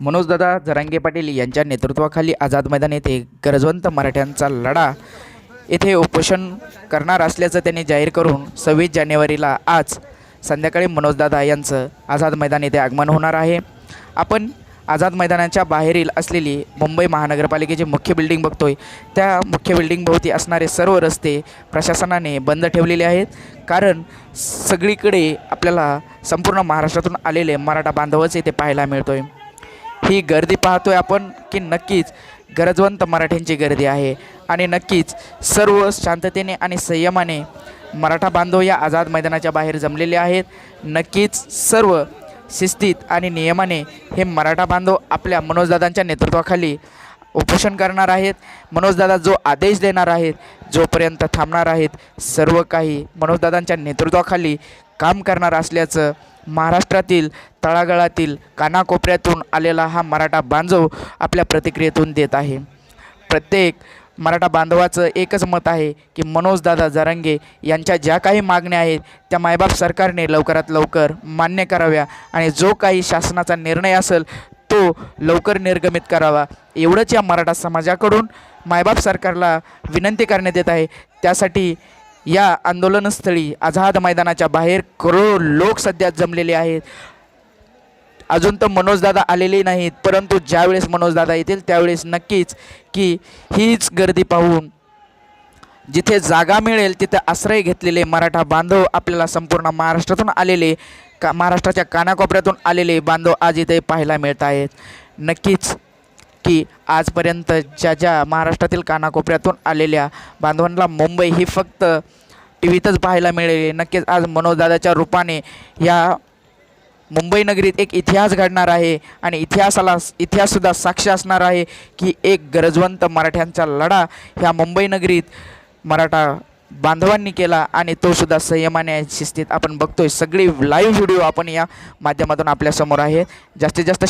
मनोजदादा जरांगे पाटील यांच्या नेतृत्वाखाली आझाद मैदान येथे गरजवंत मराठ्यांचा लढा येथे उपोषण करणार असल्याचं त्यांनी जाहीर करून सव्वीस जानेवारीला आज संध्याकाळी मनोजदादा यांचं आझाद मैदान येथे आगमन होणार आहे. आपण आझाद मैदानाच्या बाहेरील असलेली मुंबई महानगरपालिकेची मुख्य बिल्डिंग बघतोय. त्या मुख्य बिल्डिंगभोवती असणारे सर्व रस्ते प्रशासनाने बंद ठेवलेले आहेत. कारण सगळीकडे आपल्याला संपूर्ण महाराष्ट्रातून आलेले मराठा बांधवच येथे पाहायला मिळतोय. ही गर्दी पाहतोय आपण की नक्कीच गरजवंत मराठ्यांची गर्दी आहे. आणि नक्कीच सर्व शांततेने आणि संयमाने मराठा बांधव या आझाद मैदानाच्या बाहेर जमलेले आहेत. नक्कीच सर्व शिस्तीत आणि नियमाने हे मराठा बांधव आपल्या मनोजदादांच्या नेतृत्वाखाली उपोषण करणार आहेत. मनोजदादा जो आदेश देणार आहेत जोपर्यंत थांबणार आहेत सर्व काही मनोजदादांच्या नेतृत्वाखाली काम करणार असल्याचं महाराष्ट्रातील तळागाळातील कानाकोपऱ्यातून आलेला हा मराठा बांधव आपल्या प्रतिक्रियेतून देत आहे. प्रत्येक मराठा बांधवाचं एकच मत आहे की मनोजदादा जरांगे यांच्या ज्या काही मागण्या आहेत त्या मायबाप सरकारने लवकरात लवकर मान्य कराव्या आणि जो काही शासनाचा निर्णय असेल तो लवकर निर्गमित करावा. एवढंच या मराठा समाजाकडून मायबाप सरकारला विनंती करण्यात येत आहे. त्यासाठी या आंदोलनस्थळी आझाद मैदानाच्या बाहेर करोड लोक सध्या जमलेले आहेत. अजून तर मनोजदादा आलेले नाहीत परंतु ज्यावेळेस मनोजदादा येतील त्यावेळेस नक्कीच की हीच गर्दी पाहून जिथे जागा मिळेल तिथे आश्रय घेतलेले मराठा बांधव आपल्याला संपूर्ण महाराष्ट्रातून आलेले का महाराष्ट्राच्या कानाकोपऱ्यातून आलेले बांधव आज इथे पाहायला मिळत आहेत. नक्कीच की आजपर्यंत ज्या ज्या महाराष्ट्रातील कानाकोपऱ्यातून आलेल्या बांधवांना मुंबई ही फक्त टी व्हीतच पाहायला मिळेल. नक्कीच आज मनोजदादाच्या रूपाने या मुंबई नगरीत एक इतिहास घडणार आहे आणि इतिहासाला इतिहाससुद्धा साक्ष असणार आहे की एक गरजवंत मराठ्यांचा लढा ह्या मुंबई नगरीत मराठा बांधवांनी केला आणि तो सुद्धा संयमाने शिस्तीत आपण बघतोय. सगळी लाईव्ह व्हिडिओ आपण या माध्यमातून आपल्यासमोर आहे जास्तीत जास्त